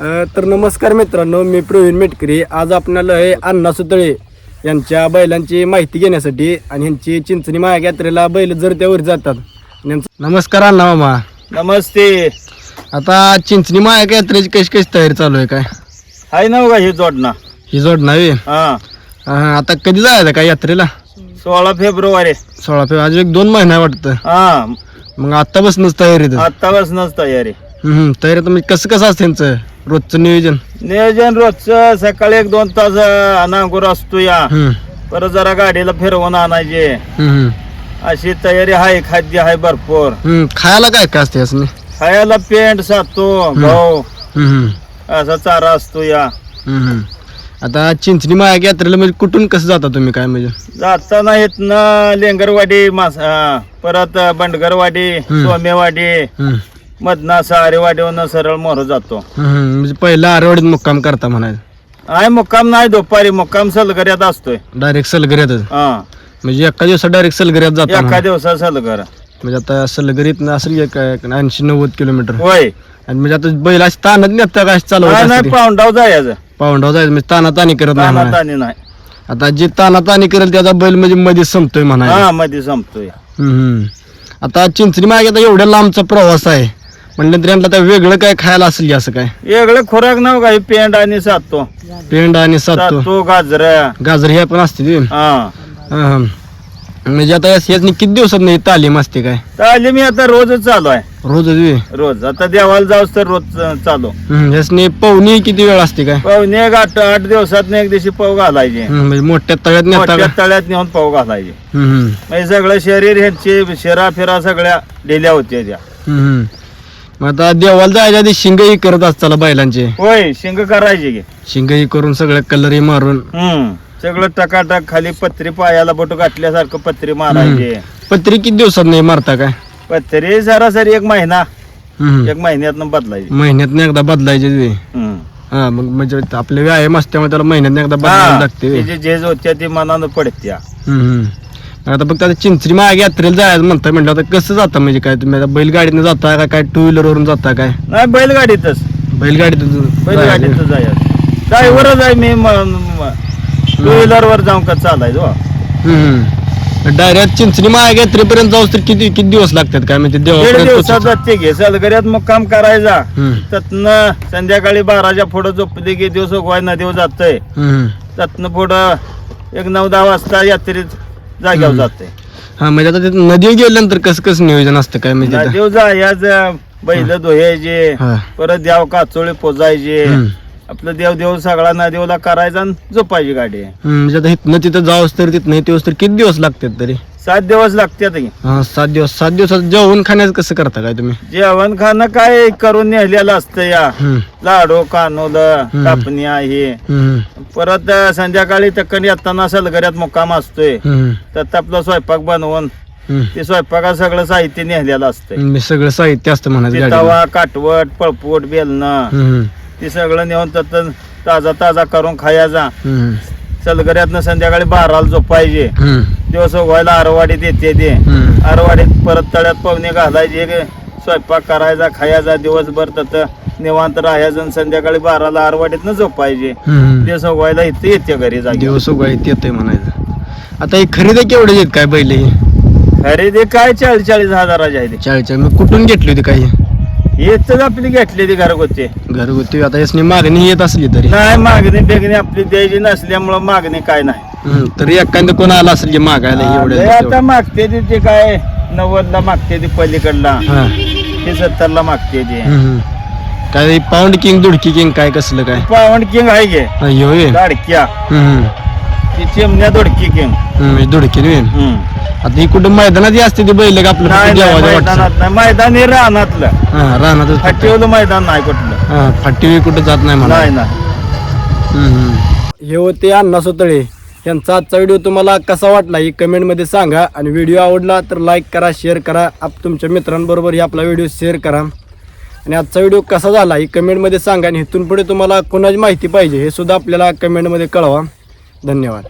तर नमस्कार मित्रांनो मी प्रवीण मेटकरी. आज आपल्याला हे अण्णा सुतळे यांच्या बैलांची माहिती घेण्यासाठी आणि यांची चिंचणी माया यात्रेला बैल जर त्यावर जातात. आणि यांचं- नमस्कार अण्णा मामा. नमस्ते. आता चिंचणी माया यात्रेची कशी कशी तयारी चालू आहे काय? हाय ना का हे जोडणा. ही जोड नव्हे हा. आता कधी जायचं काय यात्रेला? सोळा फेब्रुवारी. सोळा फेब्रुवारी आज एक दोन महिना वाटतं. हा. मग आत्तापासूनच तयारी तर आत्तापासूनच तयारी. हम्म, तयारी तर म्हणजे कसं कसं असतं त्यांचं रोजचं नियोजन? नियोजन रोजचं सकाळी एक दोन तास अनांकुर असतो या. हम्म, परत जरा गाडीला फिरवून आणायचे. हम्म, अशी तयारी आहे खाद्य आहे भरपूर. हम्म. खायला काय काय असते असं खायला पेंट सातो गहू. हम्म, असा चारा असतो या. आता चिंचणी माया यात्रेला म्हणजे कुठून कसं जाता तुम्ही काय म्हणजे? जाताना इथनं लेंगरवाडी मास अं, परत बंडगरवाडी हम्म. सोमेवाडी हम्म, मधना सहारेवाडीवरनं सरळ मोर जातो. म्हणजे पहिला आरवडीत मुक्काम करता म्हणायचं. आहे मुक्काम नाही दुपारी मुक्काम सलगऱ्यात असतोय. डायरेक्ट सलगऱ्यातच? हा. म्हणजे एका दिवसात डायरेक्ट सलगऱ्यात जाता एका म्हणा. दिवसा सलगर. म्हणजे आता सलगरीत असेल की काय ऐंशी नव्वद किलोमीटर. होय. आणि म्हणजे आता बैल अशी ताणत नेता काय नाही चालवत नाही पाऊंडाव जायचं. पाऊंडाव जायचं म्हणजे ताना ताणी करत नाही तानात म्हणा. आणि नाही. आता जे ताना ताणी करेल त्याचा बैल म्हणजे मध्ये संपतोय म्हणा हा मध्ये संपतोय. हम्म. आता चिंचणी मागे आता एवढ्या लांबचा प्रवास आहे. म्हणलं तरी आता वेगळं काय खायला असेल की असं काय? वेगळं खुराक नाव काही पेंड आणि सातो. पेंड आणि सातो. सातो गाजर. गाजर हे पण असते ते. हा. हा, हा. म्हणजे आता याच- किती दिवसात नाही तालीम असते काय? चालेल मी आता रोजच चालू आहे. रोज? रोज. आता देवाला जाऊस तर रोज चालू. हम्म. याचनी पवनी किती वेळ असते काय? पाहुणे एक आठ आठ दिवसात एक दिवशी पाव घालायचे. हम्म, म्हणजे मोठ्या तळ्यात नेता मोठ्या का? तळ्यात नेऊन पाव घालायचे. हम्म, हम्म. म्हणजे सगळं शरीर ह्यांची शिरा फिरा सगळ्या डेल्या होत्या त्या. हम्म, हम्म. मग आता देवाला जायच्या आधी शिंगही करत असताना बैलांचे. होय शिंग करायचे की. शिंगही करून सगळं कलरही मारून. हम्म सगळं टकाटक खाली पत्री पायाला बोट गाठल्यासारखं पत्री मारायचे. पत्री किती दिवसात नाही मारता काय? पत्री सरासरी एक महिना. हम्म. एक महिन्यात बदलायची. महिन्यात एकदा बदलायचे ते. हम्म. हा मग म्हणजे आपले व्यायाम असल्यामुळे त्याला महिन्यात एकदा बदलायला हा, लागते ती जी झेज होत्या ती मनानं पडत्या. हम्म, हम्म. आता फक्त आता चिंचरी मागे यात्रेला जायचं म्हणताय म्हटलं आता कसं जाता? म्हणजे काय तुम्ही आता बैलगाडीनं जाता का काय टू व्हीलर वरून जाता काय? नाही बैलगाडीतच. बैलगाडीत बैलगाडीतच जायचं? ड्रायव्हरच आहे मी टू व्हीलर वर जाऊन का चालायचो डायरेक्ट चिंचणी मागे यात्रेपर्यंत जाऊस तर किती किती दिवस लागतात काय? म्हणजे दीड देवापर्यंत दिवसात पोहोचायचं? जाते घे सलगऱ्यात मुक्काम करायचा. हम्म, त्यातनं संध्याकाळी बाराच्या पुढं झोपली की दिवस उगवाय नदीवर जातंय. हम्म. त्यातनं पुढं एक नऊ दहा वाजता यात्रेत जाग्यावर जाते हा म्हणजे आता ते नदी गेल्यानंतर कसं कसं नियोजन असतं काय म्हणजे तिथं? नदीवर जायचं बैल धुयायचे हा. परत देव काचोळे पोजायचे हम्म. आपलं देव देव सगळा नदीवला करायचा आणि झोपायची गाडी हम्म, म्हणजे आता इथनं तिथं जाऊस तर तिथनं इथे तर किती दिवस लागतात तरी सात दिवस लागतात. हा. सात दिवस. सात दिवसात जेवण खाण्याचं कसं करता काय तुम्ही? जेवण खाणं काय करून नेलेलं असतं या. हम्म, लाडू कानोलं. कापण्या हे. हम्म, परत संध्याकाळी तक्कन येताना सलगऱ्यात मुक्काम असतोय. हम्म, त्यात आपला स्वयंपाक बनवून हम्म. ते स्वयंपाकात सगळं साहित्य नेलेलं असतंय. मी सगळं साहित्य असतं म्हणायचं ते. तवा काटवट पळपूट बेलणं हम्म, ते सगळं नेऊन त्यात ताजा ताजा करून खायचा हम्म, सलगऱ्यातनं संध्याकाळी बाराला झोपायचे. हम्म, दिवस उगवायला आरवाडीत येते ते. हम्म. आरवाडीत परत तळ्यात पवने घालायचे एक स्वयंपाक करायचा खायचा दिवसभर त्यात निवांत राहायचं आणि संध्याकाळी बाराला आरवाडीतनं झोपायचे. हम्म. दिवस उगवायला इथे येते घरी जागे. दिवस उगाळीत येतंय म्हणायचं. आता ही खरेदी केवढे आहेत काय बैल ही खरेदी काय चाळीस चाळीस हजाराची आहे चाळीच्या मग कुठून घेतली होती काही? येतच आपली घेतलेली घरगुती. घरगुती. आता यासनी मागणी येत असली तरी. नाही मागणी बेगणी आपली द्यायची नसल्यामुळं मागणी काय नाही. हम्म, तरी एखादं कोण आला असेल की मागायला लय एवढं आता मागते ती ते काय नव्वदला मागते ती पलीकडला. हा. ते सत्तरला मागते ती. हम्म. काय पाऊंड किंग दुडकी किंग काय कसलं काय? पावण किंग आहे गे हा, ह्यो होय. लाडक्या. हम्म, ती चिमण्या दोडकी किंग. हम्म, दुडकी होय. आता ही कुठं मैदानात ही असते ती बैल का आपलं? नाही फक्त नाही, देवाच्या वाटचं? मैदानात नाही मैदान हे रानातलं. हा रानातच फक्त. मैदान नाही कुठलं. हा फाटी कुठं जात नाही म्हणा नाही ना हे होते अण्णा सोतळे. यांचा आजचा व्हिडिओ तुम्हाला कसा वाटला ही कमेंटमध्ये सांगा. आणि व्हिडिओ आवडला तर लाईक करा शेअर करा. आप तुमच्या मित्रांबरोबर आपला व्हिडिओ शेअर करा. आणि आजचा व्हिडिओ कसा झाला ही कमेंटमध्ये सांगा आणि इथून पुढे तुम्हाला कोणाची माहिती पाहिजे हे सुद्धा आपल्याला कमेंटमध्ये कळवा. धन्यवाद.